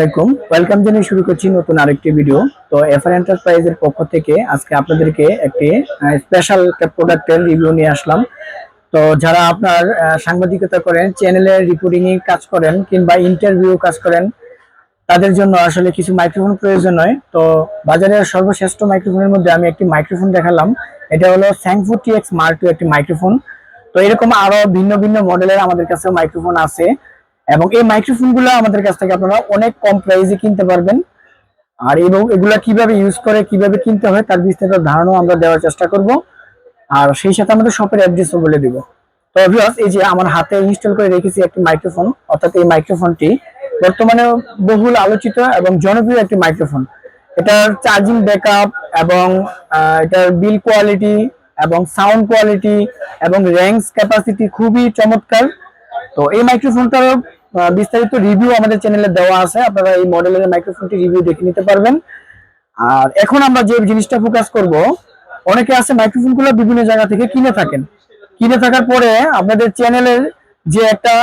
আলাইকুম। ওয়েলকাম জানিয়ে শুরু করছি নতুন আরেকটি ভিডিও তো এফআর এন্টারপ্রাইজের পক্ষ থেকে আজকে আপনাদেরকে একটি স্পেশাল প্রোডাক্টের রিভিউ নিয়ে আসলাম। তো যারা আপনার সাংবাদিকতা করেন চ্যানেলে রিপোর্টিং এর কাজ করেন কিংবা ইন্টারভিউ কাজ করেন, তাদের জন্য আসলে কিছু মাইক্রোফোন প্রয়োজন হয়। তো বাজারের সর্বশ্রেষ্ঠ মাইক্রোফোনের মধ্যে আমি একটি মাইক্রোফোন দেখালাম। এটা হলো স্যাংফু টিএক্স মার্ক টু একটি মাইক্রোফোন তো এরকম আরও ভিন্ন ভিন্ন মডেলের আমাদের কাছে মাইক্রোফোন আছে। এবং এই মাইক্রোফোনগুলো আমাদের কাছ থেকে আপনারা অনেক কম প্রাইসে কিনতে পারবেন। আর এবং এগুলা কীভাবে ইউজ করে, কীভাবে কিনতে হয়, তার বিস্তারিত ধারণা আমরা দেওয়ার চেষ্টা করব। আর সেই সাথে আমাদের শপের অ্যাড্রেসও বলে দিব। তো অভিয়াস এই যে আমার হাতে ইনস্টল করে রেখেছি একটি মাইক্রোফোন অর্থাৎ এই মাইক্রোফোনটি বর্তমানে বহুল আলোচিত এবং জনপ্রিয় একটি মাইক্রোফোন এটার চার্জিং ব্যাকআপ এবং এটার বিল কোয়ালিটি এবং সাউন্ড কোয়ালিটি এবং র্যাঙ্কস ক্যাপাসিটি খুবই চমৎকার। তো এই মাইক্রোফোনটার বিস্তারিত রিভিউ আমাদের চ্যানেলে দেওয়া আছে। আপনারা এই মডেলের মাইক্রোফোনটি রিভিউ দেখে নিতে পারবেন। আর এখন আমরা যে জিনিসটা ফোকাস করব, অনেকে আছে মাইক্রোফোনগুলো বিভিন্ন জায়গা থেকে কিনে থাকেন। কিনে থাকার পরে আপনাদের চ্যানেলের যে একটা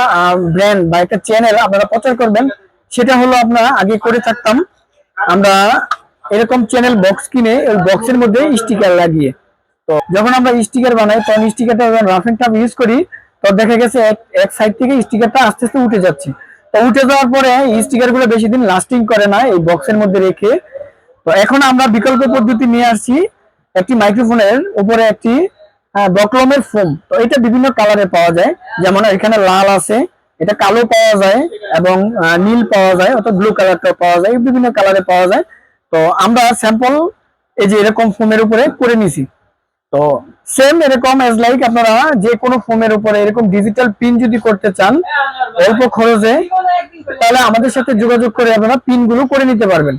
ব্র্যান্ড বা একটা চ্যানেল আপনারা প্রচার করবেন, সেটা হলো আপনারা আগে করে থাকতাম, আমরা এরকম চ্যানেল বক্স কিনে ওই বক্সের মধ্যে স্টিকার লাগিয়ে। তো যখন আমরা স্টিকার বানাই, তখন স্টিকারটা যখন টাফ ইউজ করি তো দেখা গেছে এক সাইড থেকে স্টিকারটা আস্তে আস্তে উঠে যাচ্ছে। তো উঠে যাওয়ার পরে স্টিকারগুলো বেশি দিন লাস্টিং করে না, এই বক্সের মধ্যে রেখে। তো এখন আমরা বিকল্প পদ্ধতি নিয়ে আসছি, একটি মাইক্রোফোনের উপরে একটি বকলমের ফোম তো এটা বিভিন্ন কালারে পাওয়া যায়, যেমন এখানে লাল আছে, এটা কালো পাওয়া যায় এবং নীল পাওয়া যায়, অর্থাৎ ব্লু কালারটা পাওয়া যায় বিভিন্ন কালারে পাওয়া যায়। তো আমরা স্যাম্পল এই যে এরকম ফোমের উপরে করে নিছি। তো সেম এরকম এজ লাইক আপনারা যে কোনো ফোমের উপরে এরকম ডিজিটাল পিন যদি করতে চান, অল্প খরচে, তাহলে আমাদের সাথে যোগাযোগ করে আপনারা পিনগুলো করে নিতে পারবেন।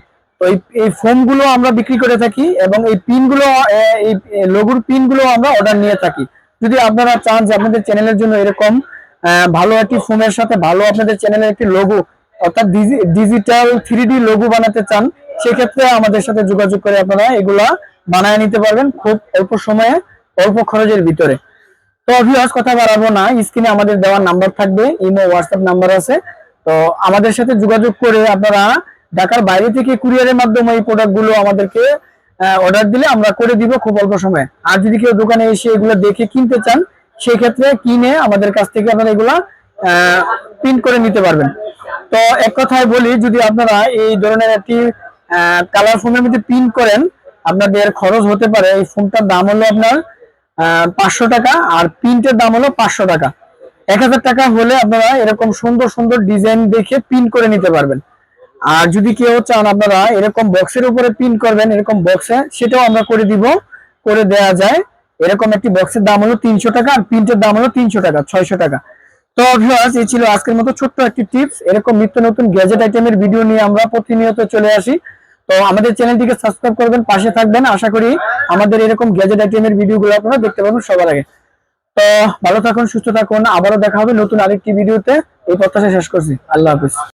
এই ফোমগুলো আমরা বিক্রি করে থাকি এবং এই পিনগুলো এই লোগোর পিনগুলো আমরা অর্ডার নিয়ে থাকি। যদি আপনারা চান যে আপনাদের চ্যানেলের জন্য এরকম ভালো একটি ফোমের সাথে ভালো আপনাদের চ্যানেলের একটি লোগো অর্থাৎ ডিজিটাল থ্রি ডি লোগো বানাতে চান, সেক্ষেত্রে আমাদের সাথে যোগাযোগ করে আপনারা এগুলা বানায় নিতে পারবেন খুব অল্প সময়ে, অল্প খরচের ভিতরে। তো ভিউয়ার্স কথা বাড়াবো না স্ক্রিনে আমাদের দেওয়ার নাম্বার থাকবে ইমো হোয়াটসঅ্যাপ নাম্বার আছে। তো আমাদের সাথে যোগাযোগ করে আপনারা ঢাকার বাইরে থেকে কুরিয়ারের মাধ্যমে এই প্রোডাক্টগুলো আমাদেরকে অর্ডার দিলে আমরা করে দিব খুব অল্প সময়ে। আর যদি কেউ দোকানে এসে এগুলো দেখে কিনতে চান সেই ক্ষেত্রে কিনে আমাদের কাছ থেকে আপনারা এগুলা প্রিন্ট করে নিতে পারবেন। তো এক কথায় বলি, যদি আপনারা এই ধরনের একটি কালার ফোনের মধ্যে প্রিন্ট করেন আপনাদের খরচ হতে পারে, এই ফোনটার দাম হলো আপনার পাঁচশো টাকা আর প্রিন্টের দাম হলো পাঁচশো টাকা। এক হাজার টাকা হলে আপনারা এরকম সুন্দর সুন্দর ডিজাইন দেখে প্রিন্ট করে নিতে পারবেন। আর যদি কেউ চান আপনারা এরকম বক্সের উপরে প্রিন্ট করবেন, এরকম বক্সে সেটাও আমরা করে দিব, করে দেয়া যায়। এরকম একটি বক্সের দাম হলো তিনশো টাকা আর প্রিন্টের দাম হলো তিনশো টাকা, ছয়শো টাকা। তো ভিউয়ার্স এই ছিল আজকের মতো ছোট্ট একটি টিপস এরকম নিত্য নতুন গ্যাজেট আইটেমের ভিডিও নিয়ে আমরা প্রতিনিয়ত চলে আসি। তো আমাদের চ্যানেলটিকে সাবস্ক্রাইব করবেন, পাশে থাকবেন। আশা করি আমাদের এরকম গ্যাজেট আইটেম আইটেমের ভিডিওগুলো আপনারা দেখতে পাবেন সবার আগে। তো ভালো থাকুন, সুস্থ থাকুন। আবারও দেখা হবে নতুন আরেকটি ভিডিওতে এই প্রত্যাশা শেষ করছি। আল্লাহ হাফিজ।